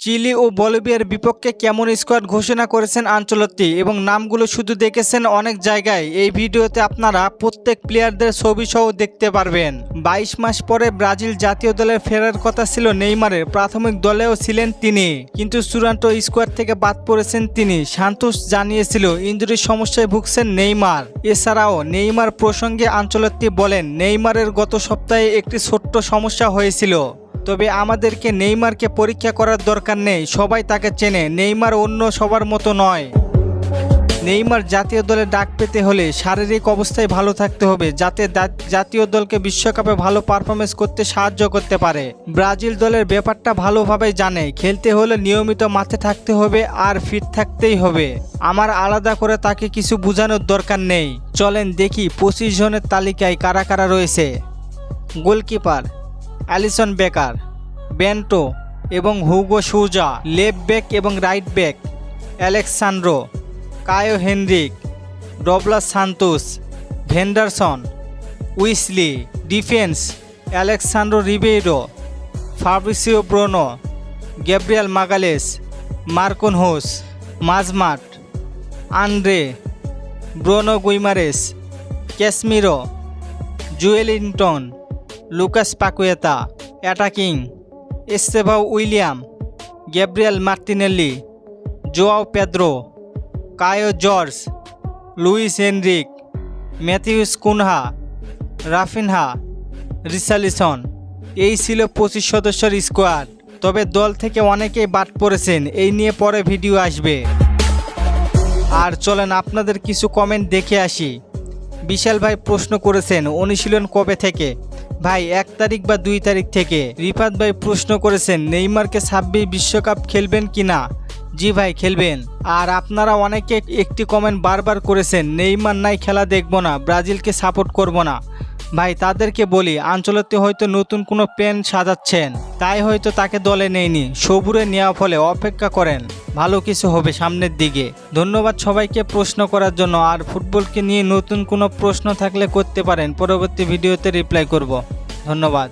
Chilli ও বলিভিয়ার বিপক্ষে কেমন squad ঘোষণা করেছেন আঞ্চলত্তি? এবং নামগুলো শুধু দেখেছেন অনেক জায়গায়। এই ভিডিওতে আপনারা প্রত্যেক প্লেয়ারদের ছবি সহ দেখতে পারবেন। বাইশ মাস পরে ব্রাজিল জাতীয় দলের ফেরার কথা ছিল নেইমারের। প্রাথমিক দলেও ছিলেন তিনি। কিন্তু চূড়ান্ত স্কোয়াড থেকে বাদ পড়েছেন তিনি সান্তোষ জানিয়েছিল ইঞ্জুরির সমস্যায় ভুগছেন নেইমার। এছাড়াও নেইমার প্রসঙ্গে আঞ্চলত্তি বলেন, নেইমারের গত সপ্তাহে একটি ছোট্ট সমস্যা হয়েছিল। তবে আমাদেরকে নেইমারকে পরীক্ষা করার দরকার নেই, সবাই তাকে চেনে। নেইমার অন্য সবার মতো নয়। নেইমার জাতীয় দলে ডাক পেতে হলে শারীরিক অবস্থায় ভালো থাকতে হবে, যাতে জাতীয় দলকে বিশ্বকাপে ভালো পারফরমেন্স করতে সাহায্য করতে পারে। ব্রাজিল দলের ব্যাপারটা ভালোভাবে জানে, খেলতে হলে নিয়মিত মাঠে থাকতে হবে আর ফিট থাকতেই হবে। আমার আলাদা করে তাকে কিছু বোঝানোর দরকার নেই। চলেন দেখি পঁচিশ জনের তালিকায় কারা কারা রয়েছে। গোলকিপার অ্যালিসন বেকার, বেন্টো এবং হুগো সুজা লেফট ব্যাক এবং right back Alexsandro Caio Henrique, Douglas Santos, Vanderson, Wesley, defence Alexsandro Ribeiro, Fabricio Bruno, Gabriel Magalhaes, Marquinhos হোস মাজমাট Andre, Bruno Guimaraes Casemiro Joelinton Lucas Paqueta attacking Estevao Willian, Gabriel Martinelli Joao Pedro, Kaio Jorge, Luiz Henrique, Matheus Cunha, Raphinha, Richarlison. এই ছিল পঁচিশ সদস্যের squad. তবে দল থেকে অনেকেই বাদ পড়েছেন। এই নিয়ে পরে ভিডিও আসবে। আর চলেন আপনাদের কিছু কমেন্ট দেখে আসি। বিশাল ভাই প্রশ্ন করেছেন, অনুশীলন কবে থেকে? ভাই, এক তারিখ বা দুই তারিখ থেকে রিফাত ভাই প্রশ্ন করেছেন, নেইমারকে ছাব্বিশ বিশ্বকাপ খেলবেন কি না? জি ভাই, খেলবেন। আর আপনারা অনেকে একটি কমেন্ট বারবার করেছেন, নেইমার নাই খেলা দেখব না, ব্রাজিলকে সাপোর্ট করব না। ভাই, তাদেরকে বলি, আঞ্চলতে হয়তো নতুন কোনো প্ল্যান সাজাচ্ছেন, তাই হয়তো তাকে দলে নেয়নি, সবুরে নেওয়া ফলে অপেক্ষা করেন। ভালো কিছু হবে সামনের দিকে। ধন্যবাদ সবাইকে প্রশ্ন করার জন্য, আর ফুটবলকে নিয়ে নতুন কোনো প্রশ্ন থাকলে করতে পারেন। পরবর্তী ভিডিওতে রিপ্লাই করব। ধন্যবাদ।